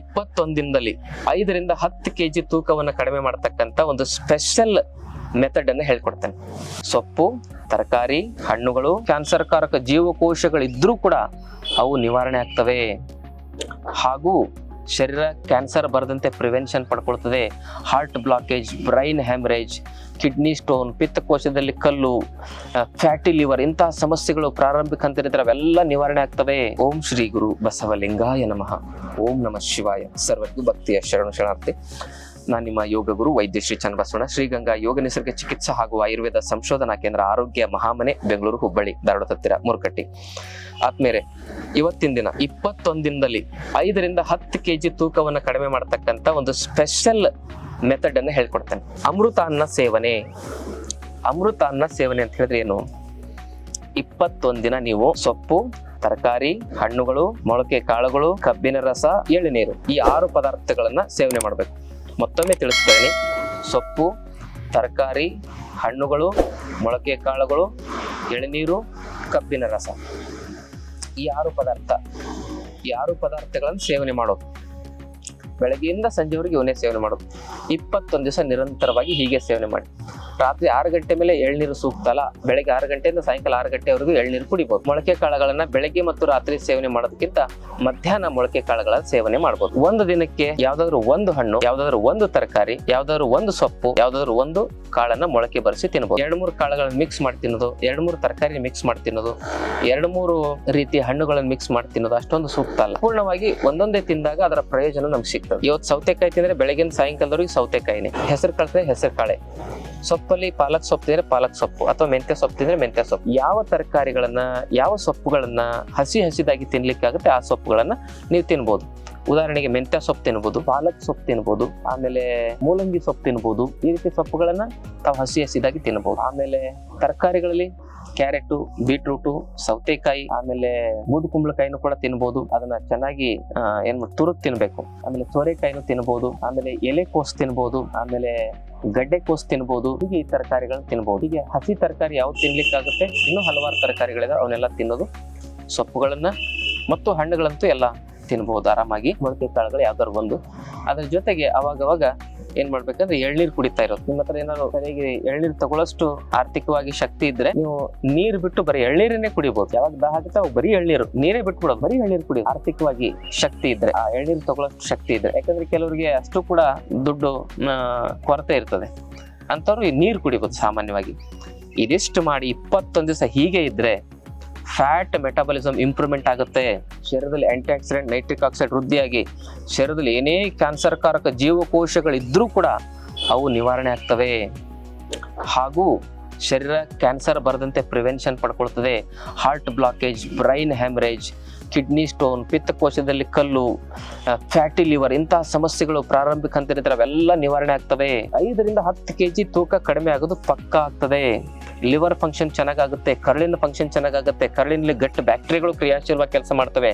ಇಪ್ಪತ್ತೊಂದು ದಿನದಲ್ಲಿ ಐದರಿಂದ ಹತ್ತು ಕೆಜಿ ತೂಕವನ್ನು ಕಡಿಮೆ ಮಾಡತಕ್ಕಂತ ಒಂದು ಸ್ಪೆಷಲ್ ಮೆಥಡ್ ಅನ್ನು ಹೇಳ್ಕೊಡ್ತೇನೆ. ಸೊಪ್ಪು, ತರಕಾರಿ, ಹಣ್ಣುಗಳು ಕ್ಯಾನ್ಸರ್ ಕಾರಕ ಜೀವಕೋಶಗಳಿದ್ರೂ ಕೂಡ ಅವು ನಿವಾರಣೆ ಆಗ್ತವೆ. ಹಾಗೂ ಶರೀರ ಕ್ಯಾನ್ಸರ್ ಬರದಂತೆ prevention ಪಡ್ಕೊಳ್ತದೆ. Heart blockage brain haemorrhage kidney stone ಪಿತ್ತಕೋಶದಲ್ಲಿ ಕಲ್ಲು ಫ್ಯಾಟಿ ಲಿವರ್ ಇಂತಹ ಸಮಸ್ಯೆಗಳು ಪ್ರಾರಂಭಿಕ ಹಂತದಲ್ಲಿ ಅವೆಲ್ಲ ನಿವಾರಣೆ ಆಗ್ತವೆ. ಓಂ ಶ್ರೀ ಗುರು ಬಸವಲಿಂಗಾಯ ನಮಃ. ಓಂ ನಮಃ ಶಿವಾಯ. ಸರ್ವಜ್ಞ ಭಕ್ತಿಯ ಶರಣು ಶರಣಾರ್ಥಿ. ನಾನು ನಿಮ್ಮ ಯೋಗ ಗುರು ವೈದ್ಯ ಶ್ರೀ ಚನ್ನಬಸವಣ್ಣ ಶ್ರೀಗಂಗಾ ಯೋಗ ನಿಸರ್ಗ ಚಿಕಿತ್ಸಾ ಹಾಗೂ ಆಯುರ್ವೇದ ಸಂಶೋಧನಾ ಕೇಂದ್ರ ಆರೋಗ್ಯ ಮಹಾಮನೆ, ಬೆಂಗಳೂರು, ಹುಬ್ಬಳ್ಳಿ, ಧಾರವಾಡ ಹತ್ತಿರ ಮುರುಕಟ್ಟಿ. ಆದ್ಮೇಲೆ ಇವತ್ತಿನ ದಿನ ಇಪ್ಪತ್ತೊಂದು ದಿನದಲ್ಲಿ ಐದರಿಂದ ಹತ್ತು ಕೆಜಿ ತೂಕವನ್ನು ಕಡಿಮೆ ಮಾಡತಕ್ಕಂತ ಒಂದು ಸ್ಪೆಷಲ್ ಮೆಥಡ್ ಅನ್ನು ಹೇಳ್ಕೊಡ್ತೇನೆ. ಅಮೃತ ಅನ್ನ ಸೇವನೆ. ಅಮೃತ ಅನ್ನ ಸೇವನೆ ಅಂತ ಹೇಳಿದ್ರೆ ಏನು? ಇಪ್ಪತ್ತೊಂದು ದಿನ ನೀವು ಸೊಪ್ಪು, ತರಕಾರಿ, ಹಣ್ಣುಗಳು, ಮೊಳಕೆ ಕಾಳುಗಳು, ಕಬ್ಬಿನ ರಸ ಎಳ್ನೀರು ಈ ಆರು ಪದಾರ್ಥಗಳನ್ನ ಸೇವನೆ ಮಾಡಬೇಕು. ಮತ್ತೊಮ್ಮೆ ತಿಳಿಸ್ತೇನೆ. ಸೊಪ್ಪು, ತರಕಾರಿ, ಹಣ್ಣುಗಳು, ಮೊಳಕೆ ಕಾಳುಗಳು, ಎಳನೀರು, ಕಬ್ಬಿನ ರಸ. ಈ ಆರು ಪದಾರ್ಥ. ಈ ಆರು ಪದಾರ್ಥಗಳನ್ನು ಸೇವನೆ ಮಾಡೋದು. ಬೆಳಗ್ಗೆಯಿಂದ ಸಂಜೆವರೆಗೆ ಇವನ್ನೇ ಸೇವನೆ ಮಾಡೋದು. ಇಪ್ಪತ್ತೊಂದು ದಿವಸ ನಿರಂತರವಾಗಿ ಹೀಗೆ ಸೇವನೆ ಮಾಡಿ. ರಾತ್ರಿ ಆರು ಗಂಟೆ ಮೇಲೆ ಎಳ್ನೀರು ಸೂಕ್ತ ಅಲ್ಲ ಬೆಳಗ್ಗೆ ಆರು ಗಂಟೆಯಿಂದ ಸಾಯಂಕಾಲ ಆರು ಗಂಟೆವರೆಗೂ ಎಳ್ನೀರು ಕುಡಿಬಹುದು ಮೊಳಕೆ ಕಾಳುಗಳನ್ನ ಬೆಳಗ್ಗೆ ಮತ್ತು ರಾತ್ರಿ ಸೇವನೆ ಮಾಡೋದಕ್ಕಿಂತ ಮಧ್ಯಾಹ್ನ ಮೊಳಕೆ ಕಾಳುಗಳ ಸೇವನೆ ಮಾಡಬಹುದು ಒಂದು ದಿನಕ್ಕೆ ಯಾವ್ದಾದ್ರು ಒಂದು ಹಣ್ಣು, ಯಾವ್ದಾದ್ರು ಒಂದು ತರಕಾರಿ, ಯಾವ್ದಾದ್ರು ಒಂದು ಸೊಪ್ಪು, ಯಾವ್ದಾದ್ರು ಒಂದು ಕಾಳನ್ನ ಮೊಳಕೆ ಬರೆಸಿ ತಿನ್ನಬಹುದು ಎರಡು ಮೂರು ಕಾಳುಗಳನ್ನ ಮಿಕ್ಸ್ ಮಾಡಿ ತಿನ್ನೋದು, ಎರಡು ಮೂರು ತರಕಾರಿ ಮಿಕ್ಸ್ ಮಾಡಿ ತಿನ್ನೋದು, ಎರಡು ಮೂರು ರೀತಿಯ ಹಣ್ಣುಗಳನ್ನು ಮಿಕ್ಸ್ ಮಾಡಿ ತಿನ್ನೋದು ಅಷ್ಟೊಂದು ಸೂಕ್ತ ಅಲ್ಲ ಪೂರ್ಣವಾಗಿ ಒಂದೊಂದೇ ತಿಂದಾಗ ಅದರ ಪ್ರಯೋಜನ ನಮ್ಗೆ ಸಿಗ್ತದೆ. ಇವತ್ತು ಸೌತೆಕಾಯಿ ತಿಂದ್ರೆ ಬೆಳಗಿನ ಸಾಯಂಕಾಲದವರೆಗೆ ಸೌತೆಕಾಯಿನೇ. ಹೆಸರು ಕಳೆದ್ರೆ ಹೆಸರು ಕಾಳೆ. ಸೊಪ್ಪಲ್ಲಿ ಪಾಲಕ್ ಸೊಪ್ಪು ತಿಂದ್ರೆ ಪಾಲಕ್ ಸೊಪ್ಪು ಅಥವಾ ಮೆಂತ್ಯ ಸೊಪ್ಪು ತಿಂದ್ರೆ ಮೆಂತ್ಯ ಸೊಪ್ಪು. ಯಾವ ತರಕಾರಿಗಳನ್ನ, ಯಾವ ಸೊಪ್ಪುಗಳನ್ನ ಹಸಿ ಹಸಿದಾಗಿ ತಿನ್ಲಿಕ್ಕಾಗುತ್ತೆ ಆ ಸೊಪ್ಪುಗಳನ್ನ ನೀವು ತಿನ್ಬೋದು. ಉದಾಹರಣೆಗೆ ಮೆಂತ್ಯ ಸೊಪ್ಪು ತಿನ್ಬೋದು, ಪಾಲಕ್ ಸೊಪ್ಪು ತಿನ್ಬೋದು, ಆಮೇಲೆ ಮೂಲಂಗಿ ಸೊಪ್ಪು ತಿನ್ಬೋದು, ಈ ರೀತಿ ಸೊಪ್ಪುಗಳನ್ನ ತಾವು ಹಸಿ ಹಸಿದಾಗಿ ತಿನ್ಬೋದು. ಆಮೇಲೆ ತರಕಾರಿಗಳಲ್ಲಿ ಕ್ಯಾರೆಟು ಬೀಟ್ರೂಟು ಸೌತೆಕಾಯಿ, ಆಮೇಲೆ ಬೂದು ಕುಂಬಳಕಾಯಿನೂ ಕೂಡ ತಿನ್ಬೋದು. ಅದನ್ನ ಚೆನ್ನಾಗಿ ಏನ್ ತುರುಗ್ ತಿನ್ಬೇಕು. ಆಮೇಲೆ ಸೋರೆಕಾಯಿನೂ ತಿನ್ಬೋದು. ಆಮೇಲೆ ಎಲೆಕೋಸ್ ತಿನ್ಬೋದು. ಆಮೇಲೆ ಗಡ್ಡೆ ಕೋಸು ತಿನ್ಬೋದು. ಹೀಗೆ ಈ ತರಕಾರಿಗಳನ್ನ ತಿನ್ಬೋದು. ಹೀಗೆ ಹಸಿ ತರಕಾರಿ ಯಾವ್ದು ತಿನ್ಲಿಕ್ಕಾಗುತ್ತೆ? ಇನ್ನೂ ಹಲವಾರು ತರಕಾರಿಗಳಿದೆ ಅವನ್ನೆಲ್ಲ ತಿನ್ನೋದು. ಸೊಪ್ಪುಗಳನ್ನ ಮತ್ತು ಹಣ್ಣುಗಳಂತೂ ಎಲ್ಲ ತಿನ್ಬಹುದು ಆರಾಮಾಗಿ. ಮೊಳಕೆ ಕಾಳುಗಳು ಯಾವ್ದಾದ್ರು ಒಂದು. ಅದ್ರ ಜೊತೆಗೆ ಅವಾಗವಾಗ ಏನ್ ಮಾಡ್ಬೇಕಂದ್ರೆ ಎಳ್ನೀರ್ ಕುಡಿತಾ ಇರೋದು. ನಿಮ್ಮ ಹತ್ರ ಏನಾದ್ರು ಸರಿಯಾಗಿ ಎಳ್ನೀರ್ ತಗೊಳ್ಳಷ್ಟು ಆರ್ಥಿಕವಾಗಿ ಶಕ್ತಿ ಇದ್ರೆ ನೀವು ನೀರ್ ಬಿಟ್ಟು ಬರೀ ಎಳ್ನೀರನ್ನೇ ಕುಡಿಬಹುದು ಯಾವಾಗ ದಾಹ ಆಗುತ್ತೆ ಬರೀ ಎಳ್ನೀರು. ನೀರೇ ಬಿಟ್ಬಿಡೋದು. ಬರೀ ಎಳ್ನೀರ್ ಕುಡಿ, ಆರ್ಥಿಕವಾಗಿ ಶಕ್ತಿ ಇದ್ರೆ. ಆ ಎಳ್ನೀರ್ ತಗೊಳ್ಳೋಷ್ಟು ಶಕ್ತಿ ಇದ್ರೆ. ಯಾಕಂದ್ರೆ ಕೆಲವರಿಗೆ ಅಷ್ಟು ಕೂಡ ದುಡ್ಡು ಕೊರತೆ ಇರ್ತದೆ. ಅಂತವ್ರು ನೀರು ಕುಡಿಬಹುದು ಸಾಮಾನ್ಯವಾಗಿ. ಇದಿಷ್ಟು ಮಾಡಿ ಇಪ್ಪತ್ತೊಂದು ದಿವಸ ಹೀಗೆ ಇದ್ರೆ ಫ್ಯಾಟ್ ಮೆಟಾಬಲಿಸಮ್ ಇಂಪ್ರೂವ್ಮೆಂಟ್ ಆಗುತ್ತೆ. ಶರೀರದಲ್ಲಿ ಆಂಟಿ ಆಕ್ಸಿಡೆಂಟ್ ನೈಟ್ರಿಕ್ ಆಕ್ಸೈಡ್ ವೃದ್ಧಿಯಾಗಿ ಶರೀರದಲ್ಲಿ ಏನೇ ಕ್ಯಾನ್ಸರ್ ಕಾರಕ ಜೀವಕೋಶಗಳಿದ್ರೂ ಕೂಡ ಅವು ನಿವಾರಣೆ ಆಗ್ತವೆ. ಹಾಗೂ ಶರೀರ ಕ್ಯಾನ್ಸರ್ ಬರದಂತೆ prevention ಪಡ್ಕೊಳ್ತದೆ. Heart blockage, brain haemorrhage, kidney stone, ಪಿತ್ತಕೋಶದಲ್ಲಿ ಕಲ್ಲು ಫ್ಯಾಟಿ ಲಿವರ್ ಇಂತಹ ಸಮಸ್ಯೆಗಳು ಪ್ರಾರಂಭಿಕ ಅಂತ ಅವೆಲ್ಲ ನಿವಾರಣೆ ಆಗ್ತವೆ. ಐದರಿಂದ ಹತ್ತು ಕೆಜಿ ತೂಕ ಕಡಿಮೆ ಆಗೋದು ಪಕ್ಕಾ ಆಗ್ತದೆ. ಲಿವರ್ ಫಂಕ್ಷನ್ ಚೆನ್ನಾಗಾಗುತ್ತೆ, ಕರಳಿನ ಫಂಕ್ಷನ್ ಚೆನ್ನಾಗಾಗುತ್ತೆ, ಕರಳಿನಲ್ಲಿ ಗಟ್ಟ ಬ್ಯಾಕ್ಟೀರಿಯಾಗಳು ಕ್ರಿಯಾಶೀಲವಾಗಿ ಕೆಲಸ ಮಾಡ್ತವೆ.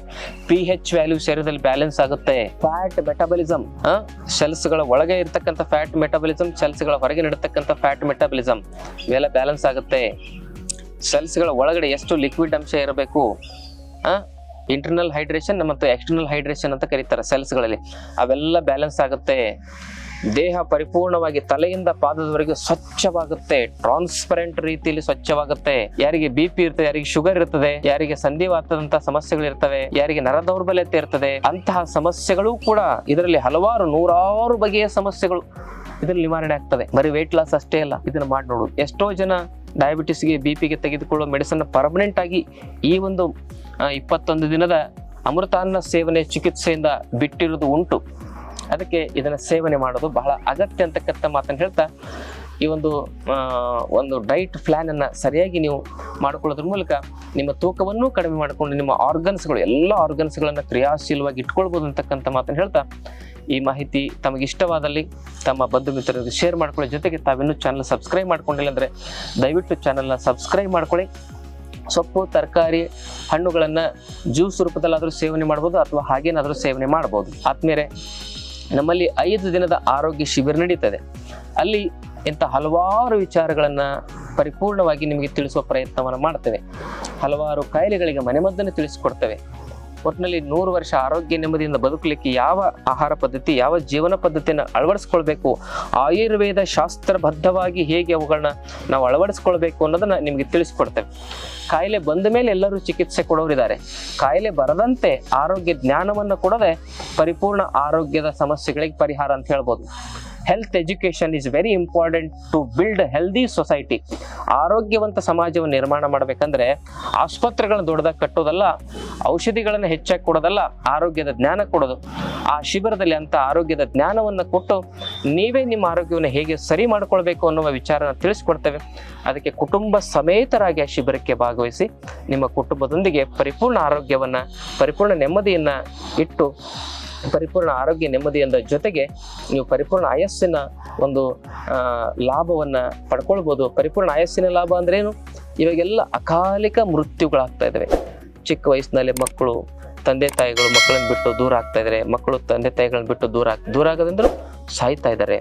ಪಿ ಹೆಚ್ ವ್ಯಾಲ್ಯೂ ಶರೀರದಲ್ಲಿ ಬ್ಯಾಲೆನ್ಸ್ ಆಗುತ್ತೆ. ಫ್ಯಾಟ್ ಮೆಟಾಬಲಿಸಮ್ಗಳ ಒಳಗೆ ಇರ್ತಕ್ಕಂಥ ಫ್ಯಾಟ್ ಮೆಟಾಬಲಿಸಮ್ಗಳ ಹೊರಗೆ ನಡತಕ್ಕಂಥ ಫ್ಯಾಟ್ ಮೆಟಾಬಲಿಸಮ್ ಇವೆಲ್ಲ ಬ್ಯಾಲೆನ್ಸ್ ಆಗುತ್ತೆ. ಗಳ ಒಳಗಡೆ ಎಷ್ಟು ಲಿಕ್ವಿಡ್ ಅಂಶ ಇರಬೇಕು ಇಂಟರ್ನಲ್ ಹೈಡ್ರೇಷನ್ ಮತ್ತು ಎಕ್ಸ್ಟರ್ನಲ್ ಹೈಡ್ರೇಷನ್ ಅಂತ ಕರೀತಾರೆ ಸೆಲ್ಸ್ಗಳಲ್ಲಿ ಅವೆಲ್ಲ ಬ್ಯಾಲೆನ್ಸ್ ಆಗುತ್ತೆ. ದೇಹ ಪರಿಪೂರ್ಣವಾಗಿ ತಲೆಯಿಂದ ಪಾದದವರೆಗೆ ಸ್ವಚ್ಛವಾಗುತ್ತೆ ಟ್ರಾನ್ಸ್ಪರೆಂಟ್ ರೀತಿಯಲ್ಲಿ ಸ್ವಚ್ಛವಾಗುತ್ತೆ. ಯಾರಿಗೆ ಬಿ ಪಿ ಇರ್ತದೆ, ಯಾರಿಗೆ ಶುಗರ್ ಇರ್ತದೆ, ಯಾರಿಗೆ ಸಂಧಿವಾತದಂತ ಸಮಸ್ಯೆಗಳು ಇರ್ತವೆ ಯಾರಿಗೆ ನರ ದೌರ್ಬಲ್ಯತೆ ಇರ್ತದೆ, ಅಂತಹ ಸಮಸ್ಯೆಗಳು ಕೂಡ ಇದರಲ್ಲಿ ಹಲವಾರು, ನೂರಾರು ಬಗೆಯ ಸಮಸ್ಯೆಗಳು ಇದರಲ್ಲಿ ನಿವಾರಣೆ ಆಗ್ತದೆ ಬರೀ ವೆಯ್ಟ್ ಲಾಸ್ ಅಷ್ಟೇ ಅಲ್ಲ, ಇದನ್ನ ಮಾಡಿ ನೋಡುದು ಎಷ್ಟೋ ಜನ ಡಯಾಬಿಟಿಸ್ಗೆ ಬಿ ಪಿಗೆ ತೆಗೆದುಕೊಳ್ಳುವ ಮೆಡಿಸನ್ ಪರ್ಮನೆಂಟ್ ಆಗಿ ಈ ಒಂದು ಇಪ್ಪತ್ತೊಂದು ದಿನದ ಅಮೃತಾನ್ನ ಸೇವನೆ ಚಿಕಿತ್ಸೆಯಿಂದ ಬಿಟ್ಟಿರುವುದು ಉಂಟು. ಅದಕ್ಕೆ ಇದನ್ನ ಸೇವನೆ ಮಾಡೋದು ಬಹಳ ಅಗತ್ಯ ಅಂತಕ್ಕಂಥ ಮಾತನ್ನು ಹೇಳ್ತಾ, ಈ ಒಂದು ಒಂದು ಡೈಟ್ ಪ್ಲಾನ್ ಅನ್ನ ಸರಿಯಾಗಿ ನೀವು ಮಾಡಿಕೊಳ್ಳೋದ್ರ ಮೂಲಕ ನಿಮ್ಮ ತೂಕವನ್ನು ಕಡಿಮೆ ಮಾಡಿಕೊಂಡು ನಿಮ್ಮ ಆರ್ಗನ್ಸ್ಗಳು ಎಲ್ಲ ಆರ್ಗನ್ಸ್ಗಳನ್ನು ಕ್ರಿಯಾಶೀಲವಾಗಿ ಇಟ್ಕೊಳ್ಬೋದು ಅಂತಕ್ಕಂಥ ಮಾತನ್ನು ಹೇಳ್ತಾ, ಈ ಮಾಹಿತಿ ತಮಗೆ ಇಷ್ಟವಾದಲ್ಲಿ ತಮ್ಮ ಬಂಧು ಮಿತ್ರರಿಗೆ ಶೇರ್ ಮಾಡ್ಕೊಳ್ಳಿ. ಜೊತೆಗೆ ತಾವಿನ್ನೂ ಚಾನಲ್ ಸಬ್ಸ್ಕ್ರೈಬ್ ಮಾಡ್ಕೊಂಡಿಲ್ಲ ಅಂದ್ರೆ ದಯವಿಟ್ಟು ಚಾನಲ್ನ ಸಬ್ಸ್ಕ್ರೈಬ್ ಮಾಡ್ಕೊಳ್ಳಿ. ಸೊಪ್ಪು, ತರಕಾರಿ, ಹಣ್ಣುಗಳನ್ನು ಜ್ಯೂಸ್ ರೂಪದಲ್ಲಾದರೂ ಸೇವನೆ ಮಾಡ್ಬೋದು ಅಥವಾ ಹಾಗೇನಾದರೂ ಸೇವನೆ ಮಾಡ್ಬೋದು. ಆದ್ಮೇಲೆ ನಮ್ಮಲ್ಲಿ ಐದು ದಿನದ ಆರೋಗ್ಯ ಶಿಬಿರ ನಡೀತದೆ. ಅಲ್ಲಿ ಇಂಥ ಹಲವಾರು ವಿಚಾರಗಳನ್ನು ಪರಿಪೂರ್ಣವಾಗಿ ನಿಮಗೆ ತಿಳಿಸುವ ಪ್ರಯತ್ನವನ್ನು ಮಾಡ್ತೇವೆ. ಹಲವಾರು ಕಾಯಿಲೆಗಳಿಗೆ ಮನೆಮದ್ದನ್ನು ತಿಳಿಸಿಕೊಡ್ತೇವೆ. ಒಟ್ಟಿನಲ್ಲಿ ನೂರು ವರ್ಷ ಆರೋಗ್ಯ ನೆಮ್ಮದಿಯಿಂದ ಬದುಕಲಿಕ್ಕೆ ಯಾವ ಆಹಾರ ಪದ್ಧತಿ, ಯಾವ ಜೀವನ ಪದ್ಧತಿಯನ್ನು ಅಳವಡಿಸ್ಕೊಳ್ಬೇಕು, ಆಯುರ್ವೇದ ಶಾಸ್ತ್ರಬದ್ಧವಾಗಿ ಹೇಗೆ ಅವುಗಳನ್ನ ನಾವು ಅಳವಡಿಸ್ಕೊಳ್ಬೇಕು ಅನ್ನೋದನ್ನ ನಿಮಗೆ ತಿಳಿಸ್ಕೊಡ್ತೇವೆ. ಕಾಯಿಲೆ ಬಂದ ಮೇಲೆ ಎಲ್ಲರೂ ಚಿಕಿತ್ಸೆ ಕೊಡೋರಿದ್ದಾರೆ ಕಾಯಿಲೆ ಬರದಂತೆ ಆರೋಗ್ಯ ಜ್ಞಾನವನ್ನು ಕೊಡದೆ ಪರಿಪೂರ್ಣ ಆರೋಗ್ಯದ ಸಮಸ್ಯೆಗಳಿಗೆ ಪರಿಹಾರ ಅಂತ ಹೇಳ್ಬೋದು. Health education is very important to build healthy society ಆರೋಗ್ಯವಂತ ಸಮಾಜವನ್ನು ನಿರ್ಮಾಣ ಮಾಡಬೇಕಂದ್ರೆ ಆಸ್ಪತ್ರೆಗಳನ್ನ ದೊಡ್ಡದಾಗಿ ಕಟ್ಟೋದಲ್ಲ, ಔಷಧಿಗಳನ್ನು ಹೆಚ್ಚಾಗಿ ಕೊಡೋದಲ್ಲ, ಆರೋಗ್ಯದ ಜ್ಞಾನ ಕೊಡೋದು. ಆ ಶಿಬಿರದಲ್ಲಿ ಅಂತ ಆರೋಗ್ಯದ ಜ್ಞಾನವನ್ನು ಕೊಟ್ಟು ನೀವೇ ನಿಮ್ಮ ಆರೋಗ್ಯವನ್ನು ಹೇಗೆ ಸರಿ ಮಾಡ್ಕೊಳ್ಬೇಕು ಅನ್ನುವ ವಿಚಾರನ ತಿಳಿಸ್ಕೊಡ್ತೇವೆ. ಅದಕ್ಕೆ ಕುಟುಂಬ ಸಮೇತರಾಗಿ ಆ ಶಿಬಿರಕ್ಕೆ ಭಾಗವಹಿಸಿ ನಿಮ್ಮ ಕುಟುಂಬದೊಂದಿಗೆ ಪರಿಪೂರ್ಣ ಆರೋಗ್ಯವನ್ನು, ಪರಿಪೂರ್ಣ ನೆಮ್ಮದಿಯನ್ನು ಇಟ್ಟು ಪರಿಪೂರ್ಣ ಆರೋಗ್ಯ ನೆಮ್ಮದಿಯಿಂದ ಜೊತೆಗೆ ನೀವು ಪರಿಪೂರ್ಣ ಆಯಸ್ಸಿನ ಒಂದು ಲಾಭವನ್ನ ಪಡ್ಕೊಳ್ಬೋದು. ಪರಿಪೂರ್ಣ ಆಯಸ್ಸಿನ ಲಾಭ ಅಂದ್ರೇನು ಇವಾಗೆಲ್ಲ ಅಕಾಲಿಕ ಮೃತ್ಯುಗಳಾಗ್ತಾ ಇದಾವೆ. ಚಿಕ್ಕ ವಯಸ್ಸಿನಲ್ಲಿ ಮಕ್ಕಳು ತಂದೆ ತಾಯಿಗಳು ಮಕ್ಕಳನ್ನ ಬಿಟ್ಟು ದೂರ ಆಗ್ತಾ ಇದ್ದಾರೆ ಮಕ್ಕಳು ತಂದೆ ತಾಯಿಗಳನ್ನ ಬಿಟ್ಟು ದೂರ ದೂರ ಆಗೋದ್ರಿಂದ ಸಾಯ್ತಾ ಇದ್ದಾರೆ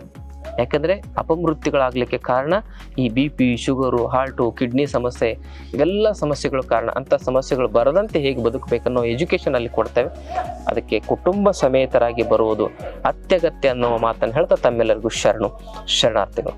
ಯಾಕಂದ್ರೆ ಅಪಮೃತ್ಯುಗಳಾಗಲಿಕ್ಕೆ ಕಾರಣ ಈ B P sugar, heart, kidney ಸಮಸ್ಯೆ, ಇವೆಲ್ಲ ಸಮಸ್ಯೆಗಳು ಕಾರಣ. ಅಂಥ ಸಮಸ್ಯೆಗಳು ಬರದಂತೆ ಹೇಗೆ ಬದುಕಬೇಕನ್ನೋ ಎಜುಕೇಷನ್ ಅಲ್ಲಿ ಕೊಡ್ತೇವೆ. ಅದಕ್ಕೆ ಕುಟುಂಬ ಸಮೇತರಾಗಿ ಬರುವುದು ಅತ್ಯಗತ್ಯ ಅನ್ನುವ ಮಾತನ್ನು ಹೇಳ್ತಾ ತಮ್ಮೆಲ್ಲರಿಗೂ ಶರಣು, ಶರಣಾರ್ಥಿಗಳು.